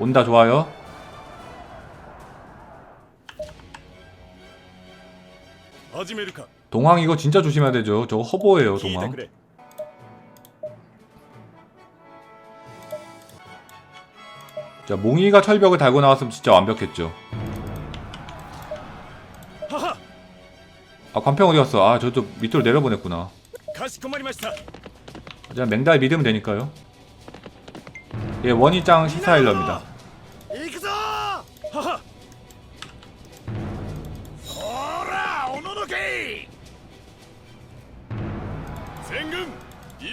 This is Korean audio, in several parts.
온다 좋아요. 동황 이거 진짜 조심해야 되죠. 저거 허보예요 동황. 자 몽이가 철벽을 달고 나왔으면 진짜 완벽했죠. 아 관평 어디갔어? 아 저도 밑으로 내려보냈구나. 자 맹달 믿으면 되니까요. 예 원이짱 14일러입니다.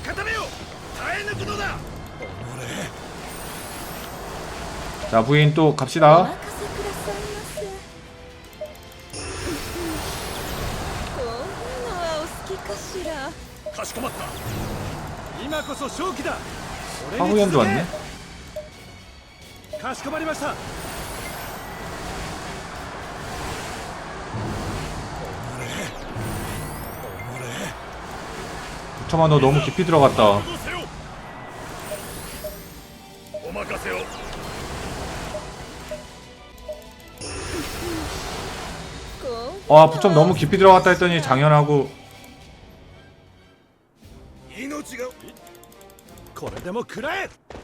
固めよ耐え抜くのだ 자 부인 또 お 갑시다. 任せくださいませこんなのはお好きかしらかしこまった今こそ正気だ 하우연도 왔네. かしこまりました 잠깐만 너 너무 깊이 들어갔다. 와 부점 어, 너무 깊이 들어갔다 했더니 장현하고.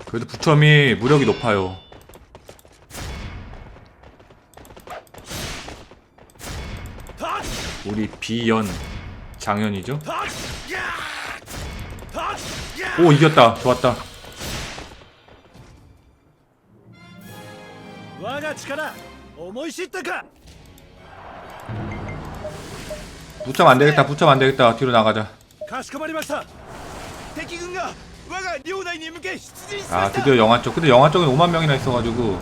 그래도 부첨이 무력이 높아요. 우리 비연 장현이죠? 오 이겼다. 좋았다. 붙잡 안되겠다 붙잡 안되겠다. 뒤로 나가자. 아 드디어 영화 쪽. 근데 영화 쪽엔 5만 명이나 있어가지고.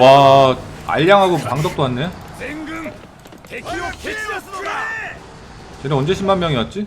와 알량하고 방덕도 왔네. 쟤네 언제 10만 명이었지?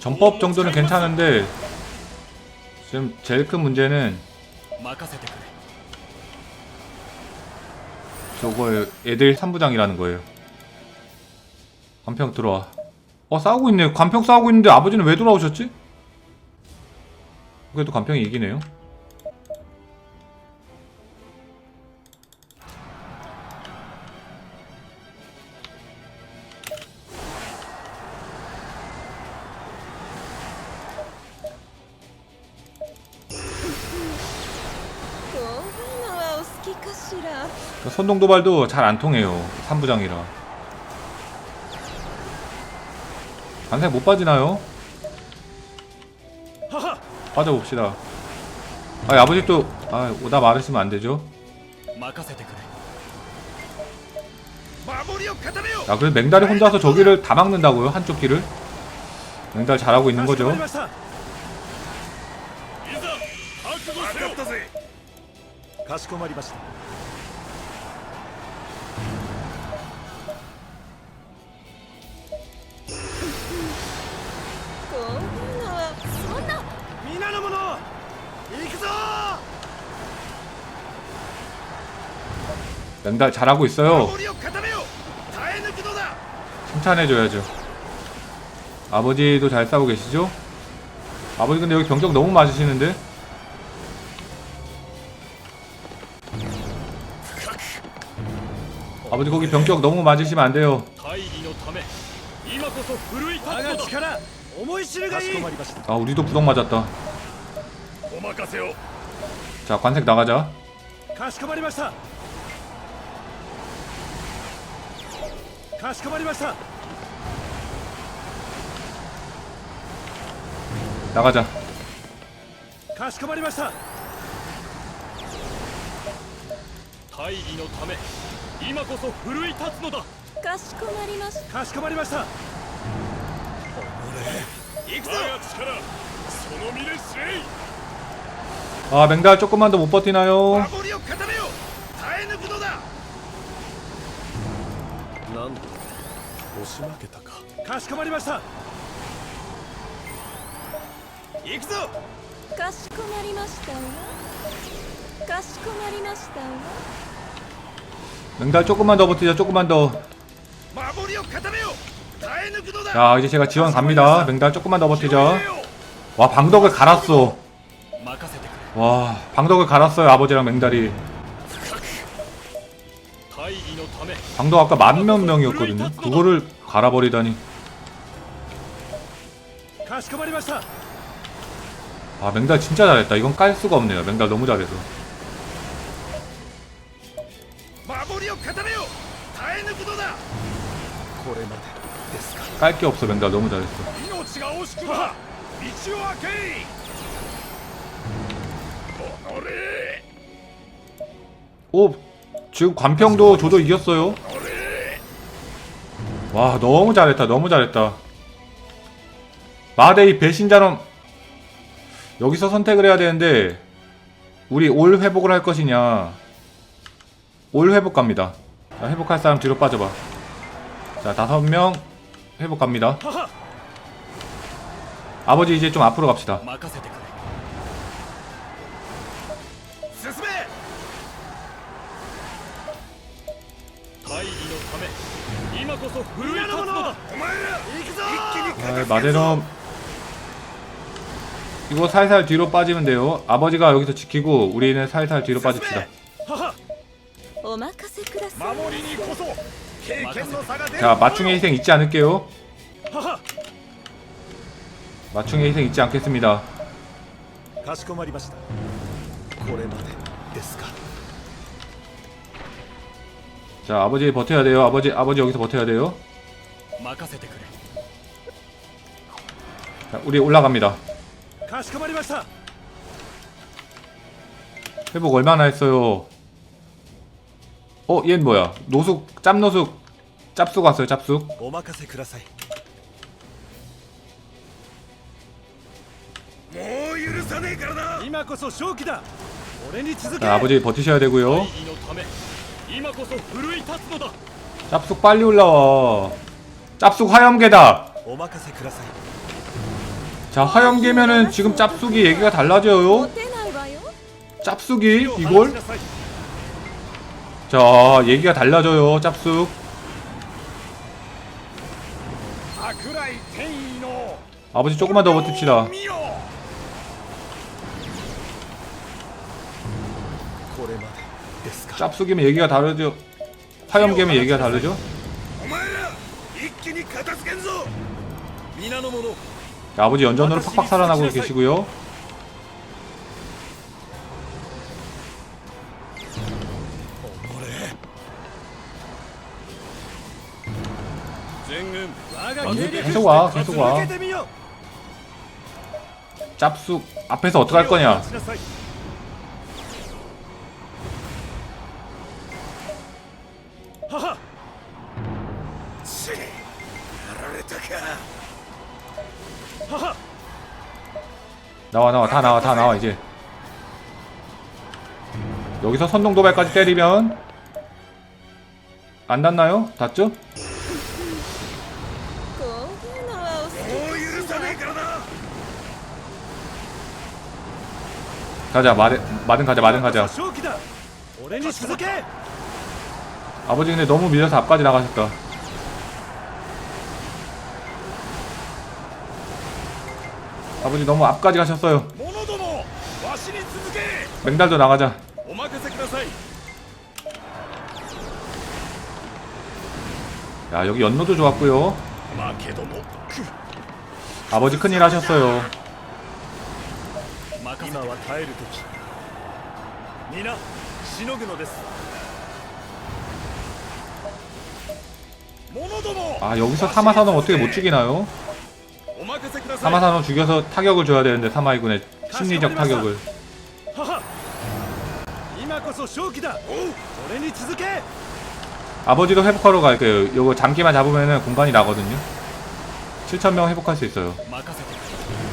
전법 정도는 괜찮은데 지금 제일 큰 문제는 저거 애들 3부장이라는 거예요. 관평 들어와. 어 싸우고 있네. 관평 싸우고 있는데 아버지는 왜 돌아오셨지? 그래도 관평이 이기네요. 손동도발도 잘 안 통해요. 3부장이라. 안색 못 빠지나요? 빠져봅시다. 아, 아버지 또, 아, 오다 말으시면 안 되죠? 야, 아, 그래 맹달이 혼자서 저기를 다 막는다고요? 한쪽 길을? 맹달 잘하고 있는 거죠? 가시코마리마시다. 들어서! 연달 잘하고 있어요. 칭찬해줘야죠 아버지도 잘 싸우고 계시죠? 아버지 근데 여기 병적 너무 맞으시는데? 아버지 거기 병적 너무 맞으시면 안 돼요. 아 우리도 부덕 맞았다. 任せを。자관색 나가자かしこまりました。かしこまりました。나가かしこまりました。大義のため今こそ奮い立つのだ。かしこまりました。かしこまりました。おれ行くぞ力その身で精い 아 맹달 조금만 더 못 버티나요? 맹달 조금만 더 버티자 조금만 더자 이제 제가 지원 갑니다. 맹달 조금만 더 버티자 와 방덕을 갈았어. 와. 방덕을 갈았어요 아버지랑 맹다리 방덕 아까 만 몇 명이었거든요. 그거를 갈아버리다니. 아 맹달 진짜 잘했다. 이건 깔 수가 없네요. 맹달 너무 잘해서. 깔 게 없어. 맹달 너무 잘했어. 오 지금 관평도 조도 이겼어요. 와 너무 잘했다 너무 잘했다. 마데이 배신자는 여기서 선택을 해야 되는데 우리 올 회복을 할 것이냐? 올 회복 갑니다. 자, 회복할 사람 뒤로 빠져봐. 자 다섯 명 회복 갑니다. 母 아버지 이제 좀 앞으로 갑시다 아, 마데넘. 이거 살살 뒤로 빠지면 돼요. 아버지가 여기서 지키고 우리는 살살 뒤로 빠집시다. 자 맞춤의 희생 잊지 않을게요. 맞춤의 희생 잊지 않겠습니다. 자 아버지 버텨야 돼요. 아버지 아버지 여기서 버텨야 돼요. 자 우리 올라갑니다. 회복 얼마나 했어요? 어? 얜 뭐야? 노숙 짭노숙 짭쑥 왔어요 짭쑥. 뭐 자, 아버지 버티셔야 되고요. 짭쑥 빨리 올라와. 짭쑥 화염계다 자 화염계면은 지금 짭쑥이 얘기가 달라져요. 짭쑥이 이걸 자 얘기가 달라져요 짭쑥. 아버지 조금만 더 버팁시다. 짭속이면 얘기가 다르죠. 화염계면 얘기가 다르죠. 아버지 연전으로 팍팍 살아나고 계시고요. 아, 계속 와, 계속 와. 짭쑥 앞에서 어떻게 할 거냐? 나와 나와 다 나와 다 나와 이제 여기서 선동 도발까지 때리면 안 닿나요? 닿죠? 가자 마른 마든 가자 마른 가자 아버지 근데 너무 밀려서 앞까지 나가셨다 아버지 너무 앞까지 가셨어요. 맹달도 나가자. 야 여기 연노도 좋았고요. 아버지 큰일 하셨어요. 아 여기서 타마사는 어떻게 못 죽이나요? 사마사노 죽여서 타격을 줘야 되는데 사마이군의 심리적 타격을. 아버지도 회복하러 갈게요 그, 요거 장기만 잡으면 공간이 나거든요. 7천명 회복할 수 있어요.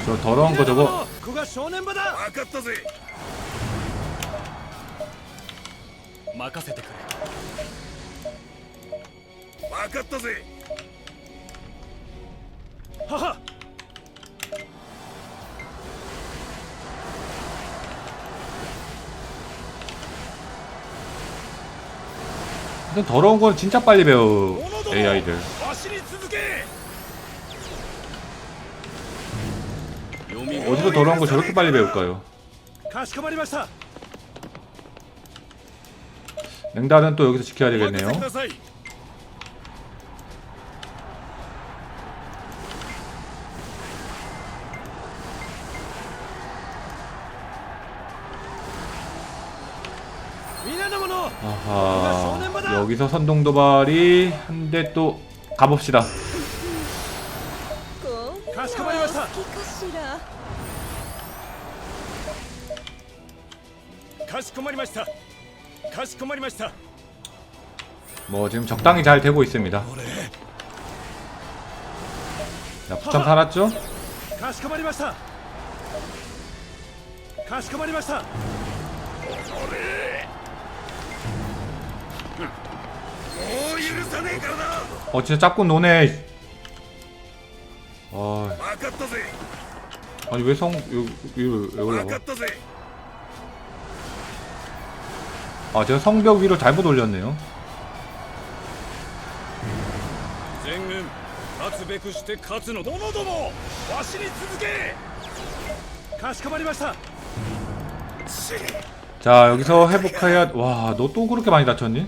저 더러운 거 저거. 근데 더러운 건 진짜 빨리 배우 AI들. 어디서 더러운 거 저렇게 빨리 배울까요? 냉달은 또 여기서 지켜야 되겠네요. 아하 여기서 선동 도발이 한 대 또 가봅시다. 뭐 지금 적당히 잘 되고 있습니다. 자, 부천 살았죠? 가시마리마시타. 가시마리마시타. 어, 어 진짜 짝꿍 노네. 어... 아니 왜 성.. 여기, 위로 왜 올라가? 아 제가 성벽 위로 잘못 올렸네요. 자 여기서 회복해야.. 와너 또 그렇게 많이 다쳤니?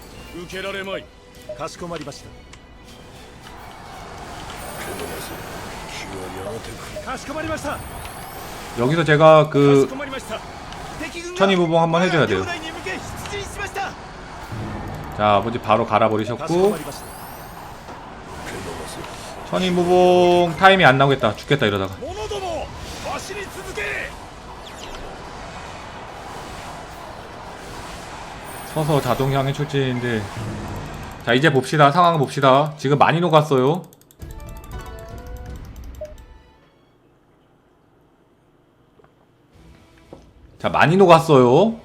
受けられまいかしこまりましたかしこまりました 여기서 제가 かし 그 こまりました敵軍が 천이무봉 한번 해줘야 我 돼요 が領内に向け出陣しました 자 아버지 바로 かしこ 갈아버리셨고 まりました 천이무봉 타임이 안 나오겠다 죽겠다 이러다가 서서 자동향의 출진인데. 자 이제 봅시다. 상황 봅시다. 지금 많이 녹았어요. 자 많이 녹았어요